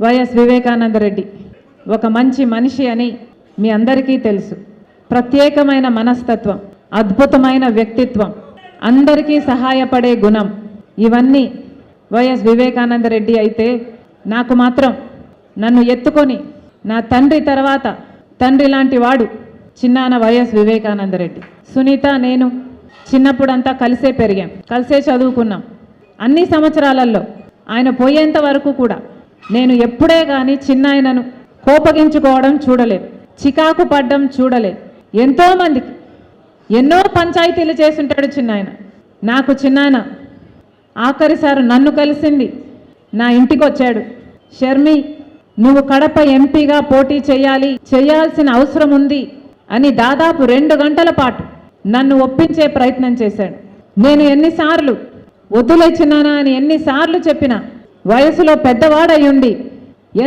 YS Vivekananda Reddy ఒక మంచి మనిషి అని మీ అందరికీ తెలుసు. ప్రత్యేకమైన మనస్తత్వం అద్భుతమైన వ్యక్తిత్వం అందరికీ సహాయపడే గుణం ఇవన్నీ వైఎస్ వివేకానంద రెడ్డి అయితే నాకు మాత్రం నన్ను ఎత్తుకొని నా తండ్రి తర్వాత తండ్రి లాంటి వాడు చిన్నాన వైఎస్ వివేకానంద రెడ్డి సునీత నేను చిన్నప్పుడంతా కలిసే పెరిగాం. కలిసే చదువుకున్నాం. అన్ని సంవత్సరాలలో ఆయన పోయేంత వరకు కూడా నేను ఎప్పుడే కానీ చిన్నాయనను కోపగించుకోవడం చూడలేదు. చికాకు పడ్డం చూడలేదు. ఎంతోమందికి ఎన్నో పంచాయతీలు చేసుంటాడు చిన్నాయన. నాకు చిన్నాయన ఆఖరిసారి నన్ను కలిసింది నా ఇంటికి వచ్చాడు షర్మి నువ్వు కడప ఎంపీగా పోటీ చేయాలి చేయాల్సిన అవసరం ఉంది అని దాదాపు రెండు గంటల పాటు నన్ను ఒప్పించే ప్రయత్నం చేశాడు. నేను ఎన్నిసార్లు వద్దులేచినానా అని ఎన్నిసార్లు చెప్పినా వయసులో పెద్దవాడై ఉండి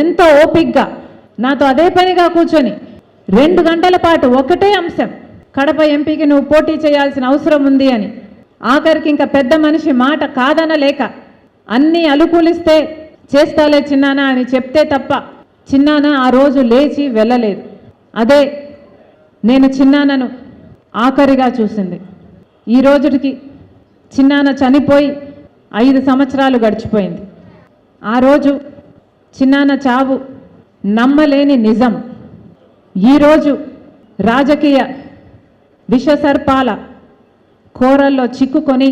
ఎంతో ఓపిగ్గా నాతో అదే పనిగా కూర్చొని రెండు గంటల పాటు ఒకటే అంశం. కడప ఎంపీకి నువ్వు పోటీ చేయాల్సిన అవసరం ఉంది అని. ఆఖరికి ఇంకా పెద్ద మనిషి మాట కాదనలేక అన్నీ అలుకూలిస్తే చేస్తాలే చిన్నానా అని చెప్తే తప్ప చిన్నాన ఆ రోజు లేచి వెళ్ళలేదు. అదే నేను చిన్నానను ఆఖరిగా చూసింది. ఈ రోజుకి చిన్నాన చనిపోయి ఐదు సంవత్సరాలు గడిచిపోయింది. ఆ రోజు చిన్నాన చావు నమ్మలేని నిజం. ఈరోజు రాజకీయ విషసర్పాల కోరల్లో చిక్కుకొని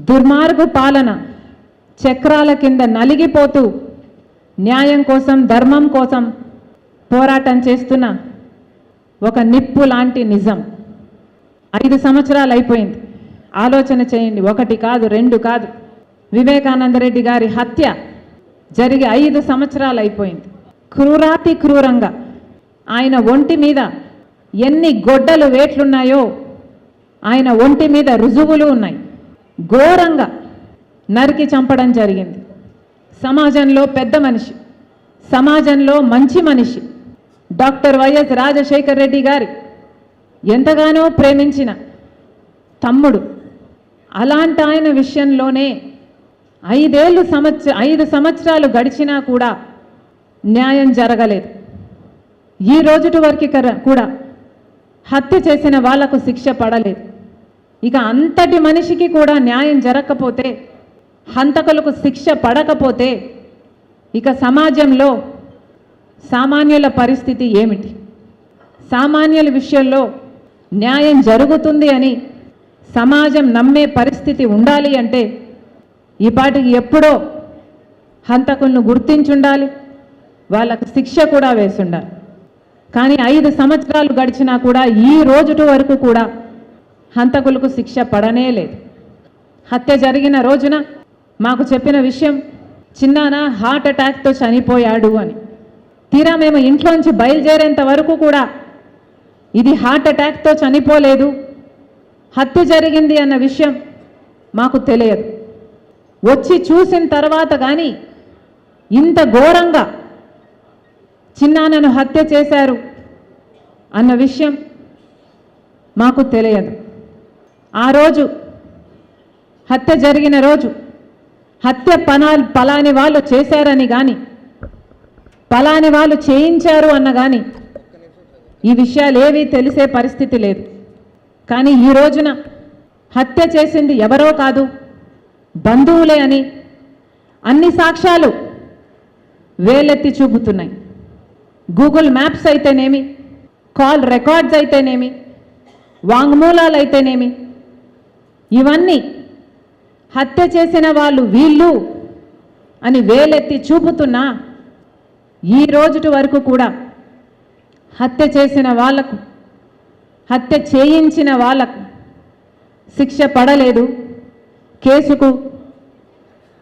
దుర్మార్గు పాలన చక్రాల కింద నలిగిపోతూ న్యాయం కోసం ధర్మం కోసం పోరాటం చేస్తున్న ఒక నిప్పు లాంటి నిజం. ఐదు సంవత్సరాలు అయిపోయింది. ఆలోచన చేయండి. ఒకటి కాదు రెండు కాదు. వివేకానందరెడ్డి గారి హత్య జరిగి ఐదు సంవత్సరాలు అయిపోయింది. క్రూరాతి క్రూరంగా ఆయన ఒంటి మీద ఎన్ని గొడ్డలు వేట్లున్నాయో ఆయన ఒంటి మీద రుజువులు ఉన్నాయి. ఘోరంగా నరికి చంపడం జరిగింది. సమాజంలో పెద్ద మనిషి సమాజంలో మంచి మనిషి డాక్టర్ వైఎస్ రాజశేఖర్ రెడ్డి గారి ఎంతగానో ప్రేమించిన తమ్ముడు. అలాంటి ఆయన విషయంలోనే ఐదేళ్ళు సంవత్సర ఐదు సంవత్సరాలు గడిచినా కూడా న్యాయం జరగలేదు. ఈ రోజుటి వరకు కర- కూడా హత్య చేసిన వాళ్ళకు శిక్ష పడలేదు. ఇక అంతటి మనిషికి కూడా న్యాయం జరగకపోతే హంతకులకు శిక్ష పడకపోతే ఇక సమాజంలో సామాన్యుల పరిస్థితి ఏమిటి? సామాన్యుల విషయంలో న్యాయం జరుగుతుంది అని సమాజం నమ్మే పరిస్థితి ఉండాలి అంటే ఈ పాటికి ఎప్పుడో హంతకులను గుర్తించుండాలి. వాళ్ళకు శిక్ష కూడా వేసుండాలి. కానీ ఐదు సంవత్సరాలు గడిచినా కూడా ఈ రోజుటి వరకు కూడా హంతకులకు శిక్ష పడనే లేదు. హత్య జరిగిన రోజున మాకు చెప్పిన విషయం చిన్నాన హార్ట్ అటాక్తో చనిపోయాడు అని. తీరా మేము ఇంట్లోంచి బయలుదేరేంత వరకు కూడా ఇది హార్ట్ అటాక్తో చనిపోలేదు. హత్య జరిగింది అన్న విషయం మాకు తెలియదు. వచ్చి చూసిన తర్వాత కానీ ఇంత ఘోరంగా చిన్నాన్నను హత్య చేశారు అన్న విషయం మాకు తెలియదు. ఆ రోజు హత్య జరిగిన రోజు హత్య పనా పలాని వాళ్ళు చేశారని కానీ పలాని వాళ్ళు చేయించారు అన్న కానీ ఈ విషయాలు ఏవీ తెలిసే పరిస్థితి లేదు. కానీ ఈ రోజున హత్య చేసింది ఎవరో కాదు బంధువులే అని అన్ని సాక్ష్యాలు వేలెత్తి చూపుతున్నాయి. గూగుల్ మ్యాప్స్ అయితేనేమి కాల్ రికార్డ్స్ అయితేనేమి వాంగ్మూలాలు అయితేనేమి ఇవన్నీ హత్య చేసిన వాళ్ళు వీళ్ళు అని వేలెత్తి చూపుతున్నా ఈ రోజుటి వరకు కూడా హత్య చేసిన వాళ్ళకు హత్య చేయించిన వాళ్ళకు శిక్ష పడలేదు. కేసుకు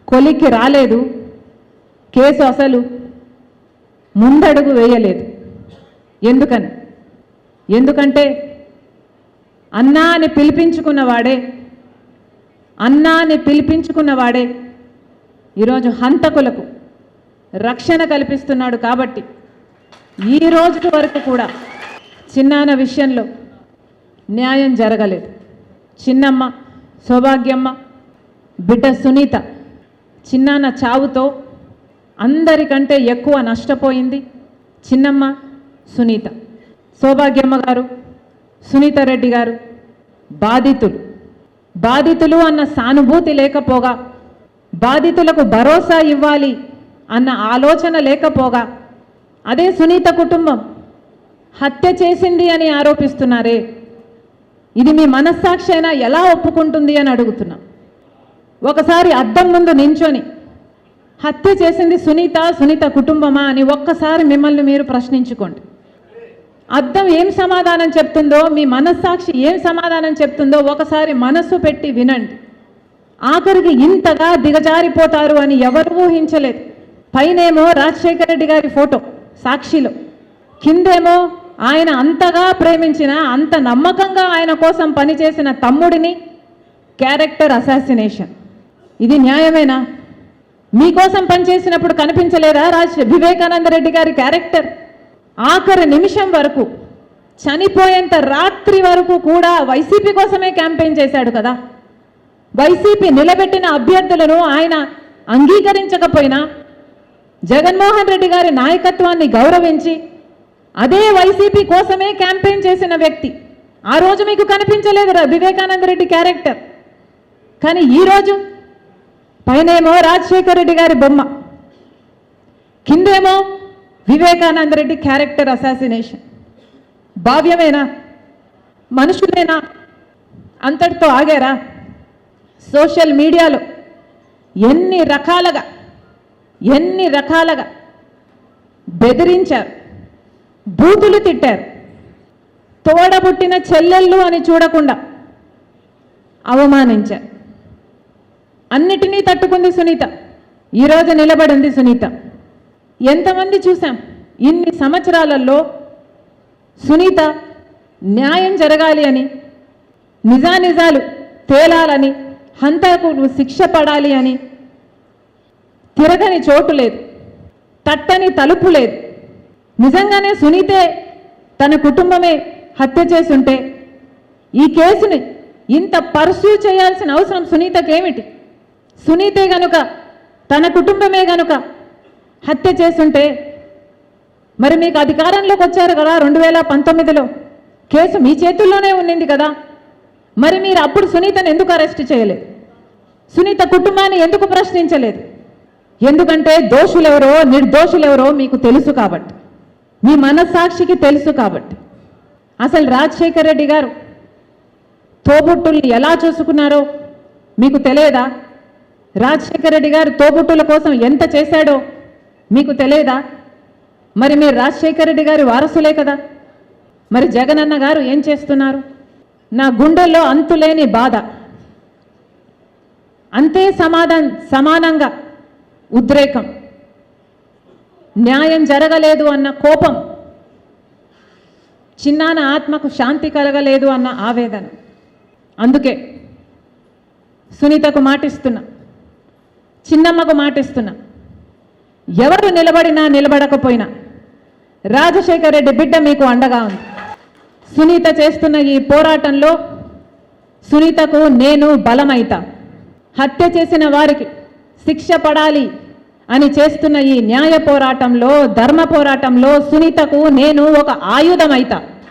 కొలిక్కి రాలేదు. కేసు అసలు ముందడుగు వేయలేదు. ఎందుకని? ఎందుకంటే అన్నా అని పిలిపించుకున్నవాడే అన్నా అని పిలిపించుకున్నవాడే ఈరోజు హంతకులకు రక్షణ కల్పిస్తున్నాడు కాబట్టి ఈ రోజు వరకు కూడా చిన్నాన విషయంలో న్యాయం జరగలేదు. చిన్నమ్మ సౌభాగ్యమ్మ బిడ్డ సునీత చిన్నాన్న చావుతో అందరికంటే ఎక్కువ నష్టపోయింది చిన్నమ్మ సునీత. సౌభాగ్యమ్మ గారు సునీత రెడ్డి గారు బాధితులు. బాధితులు అన్న సానుభూతి లేకపోగా బాధితులకు భరోసా ఇవ్వాలి అన్న ఆలోచన లేకపోగా అదే సునీత కుటుంబం హత్య చేసింది అని ఆరోపిస్తున్నారే. ఇది మీ మనస్సాక్షి అయినా ఎలా ఒప్పుకుంటుంది అని అడుగుతున్నాం. ఒకసారి అద్దం ముందు నించొని హత్య చేసింది సునీత సునీత కుటుంబమా అని ఒక్కసారి మిమ్మల్ని మీరు ప్రశ్నించుకోండి. అద్దం ఏం సమాధానం చెప్తుందో మీ మనస్సాక్షి ఏం సమాధానం చెప్తుందో ఒకసారి మనస్సు పెట్టి వినండి. ఆఖరికి ఇంతగా దిగజారిపోతారు అని ఎవరు ఊహించలేదు. పైనేమో రాజశేఖర రెడ్డి గారి ఫోటో సాక్షిలో. కిందేమో ఆయన అంతగా ప్రేమించిన అంత నమ్మకంగా ఆయన కోసం పనిచేసిన తమ్ముడిని క్యారెక్టర్ అసాసినేషన్. ఇది న్యాయమేనా? మీకోసం పనిచేసినప్పుడు కనిపించలేదా రాజ్ వివేకానంద రెడ్డి గారి క్యారెక్టర్? ఆఖరి నిమిషం వరకు చనిపోయేంత రాత్రి వరకు కూడా వైసీపీ కోసమే క్యాంపెయిన్ చేశాడు కదా. వైసీపీ నిలబెట్టిన అభ్యర్థులను ఆయన అంగీకరించకపోయినా జగన్మోహన్ రెడ్డి గారి నాయకత్వాన్ని గౌరవించి అదే వైసీపీ కోసమే క్యాంపెయిన్ చేసిన వ్యక్తి. ఆ రోజు మీకు కనిపించలేదు వివేకానంద రెడ్డి క్యారెక్టర్. కానీ ఈరోజు పైనేమో రాజశేఖర రెడ్డి గారి బొమ్మ. కిందేమో వివేకానంద రెడ్డి క్యారెక్టర్ అసాసినేషన్. భావ్యమేనా? మనుషులేనా? అంతటితో ఆగారా? సోషల్ మీడియాలో ఎన్ని రకాలుగా ఎన్ని రకాలుగా బెదిరించారు బూతులు తిట్టారు. తోడబుట్టిన చెల్లెళ్ళు అని చూడకుండా అవమానించారు. అన్నిటినీ తట్టుకుంది సునీత. ఈరోజు నిలబడింది సునీత. ఎంతమంది చూసాం ఇన్ని సంవత్సరాలలో సునీత న్యాయం జరగాలి అని నిజానిజాలు తేలాలని హంతకులు శిక్ష పడాలి అని తిరగని చోటు లేదు. తట్టని తలుపు లేదు. నిజంగానే సునీతే తన కుటుంబమే హత్య చేసుంటే ఈ కేసుని ఇంత పర్సూ చేయాల్సిన అవసరం సునీతకేమిటి? సునీతే గనుక తన కుటుంబమే గనుక హత్య చేసుంటే మరి మీకు అధికారంలోకి వచ్చారు కదా రెండు వేల పంతొమ్మిదిలో. కేసు మీ చేతుల్లోనే ఉండింది కదా. మరి మీరు అప్పుడు సునీతను ఎందుకు అరెస్ట్ చేయలేదు? సునీత కుటుంబాన్ని ఎందుకు ప్రశ్నించలేదు? ఎందుకంటే దోషులెవరో నిర్దోషులెవరో మీకు తెలుసు కాబట్టి. మీ మనస్సాక్షికి తెలుసు కాబట్టి. అసలు రాజశేఖర రెడ్డి గారు తోబుట్టుల్ని ఎలా చూసుకున్నారో మీకు తెలియదా? రాజశేఖర రెడ్డి గారు తోబుట్టుల కోసం ఎంత చేశాడో మీకు తెలియదా? మరి మీరు రాజశేఖర రెడ్డి గారి వారసులే కదా. మరి జగనన్న గారు ఏం చేస్తున్నారు? నా గుండెల్లో అంతులేని బాధ. అంతే సమాధాన సమానంగా ఉద్రేకం. న్యాయం జరగలేదు అన్న కోపం. చిన్నాన ఆత్మకు శాంతి కలగలేదు అన్న ఆవేదన. అందుకే సునీతకు మాటిస్తున్నా. చిన్నమ్మకు మాటిస్తున్నా. ఎవరు నిలబడినా నిలబడకపోయినా రాజశేఖర్ రెడ్డి బిడ్డ మీకు అండగా ఉంది. సునీత చేస్తున్న ఈ పోరాటంలో సునీతకు నేను బలమైతా. హత్య చేసిన వారికి శిక్ష పడాలి అని చేస్తున్న ఈ న్యాయ పోరాటంలో ధర్మ పోరాటంలో సునీతకు నేను ఒక ఆయుధమైతా.